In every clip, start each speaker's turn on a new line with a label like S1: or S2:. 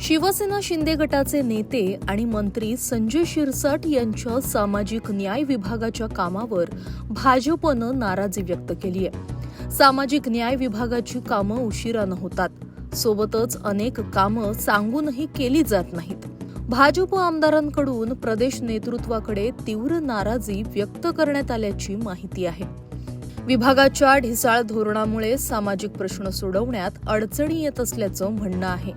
S1: शिवसेना शिंदे गटाचे नेते आणि मंत्री संजय शिरसाट यांच्या सामाजिक न्याय विभागाच्या कामावर भाजपनं नाराजी व्यक्त केली आहे. सामाजिक न्याय विभागाची कामं उशिरानं होतात. सोबतच अनेक कामं सांगूनही केली जात नाहीत. भाजप आमदारांकडून प्रदेश नेतृत्वाकडे तीव्र नाराजी व्यक्त करण्यात आल्याची माहिती आहे. विभागाच्या ढिसाळ धोरणामुळे सामाजिक प्रश्न सोडवण्यात अडचणी येत असल्याचं म्हणणं आहे.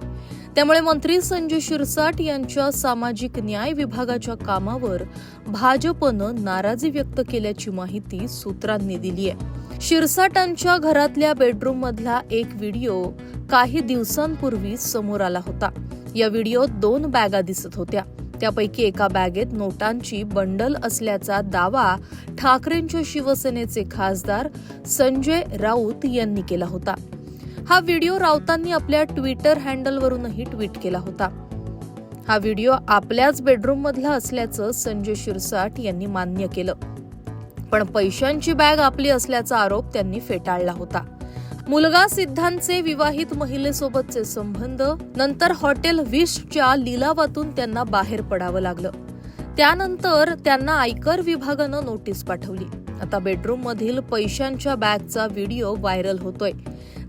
S1: त्यामुळे मंत्री संजय शिरसाट यांच्या सामाजिक न्याय विभागाच्या कामावर भाजपनं नाराजी व्यक्त केल्याची माहिती सूत्रांनी दिली आहे. शिरसाटांच्या घरातल्या बेडरूम मधला एक व्हिडिओ काही दिवसांपूर्वी समोर आला होता. या व्हिडिओत दोन बॅगा दिसत होत्या. त्यापैकी एका बॅगेत नोटांची बंडल असल्याचा दावा ठाकरेंच्या शिवसेनेचे खासदार संजय राऊत यांनी केला होता. हा व्हिडिओ राऊतांनी आपल्या ट्विटर हँडलवरूनही ट्विट केला होता. हा व्हिडिओ आपल्याच बेडरूम मधला असल्याचं संजय शिरसाट यांनी मान्य केलं. पण पैशांची बॅग आपली असल्याचा आरोप त्यांनी फेटाळला होता. मुलगा सिद्धांतचे विवाहित महिलेसोबतचे संबंध नंतर हॉटेल विशच्या लिलावातून त्यांना बाहेर पडावं लागलं. त्यानंतर त्यांना आयकर विभागानं नोटीस पाठवली. आता बेडरूम मधील पैशांच्या बॅगचा व्हिडिओ व्हायरल होतोय.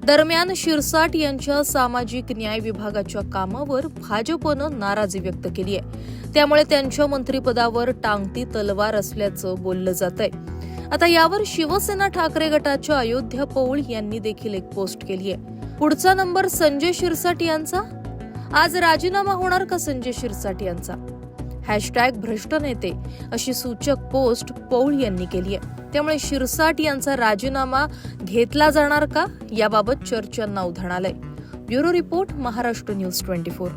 S1: दरम्यान शिरसाट यांच्या सामाजिक न्याय विभागाच्या कामावर भाजपनं नाराजी व्यक्त केली आहे त्यामुळे त्यांच्या मंत्रिपदावर टांगती तलवार असल्याचं बोललं जात आहे आता यावर शिवसेना ठाकरे गटाच्या अयोध्या पौळ यांनी देखील एक पोस्ट केली आहे. पुढचा नंबर संजय शिरसाट यांचा? आज राजीनामा होणार का संजय शिरसाट यांचा? हॅशटॅग भ्रष्ट नेते अशी सूचक पोस्ट पौळ यांनी केली आहे. त्यामुळे शिरसाट यांचा राजीनामा घेतला जाणार का? याबाबत चर्चांना उधाण आलंय. Bureau report Maharashtra news twenty four.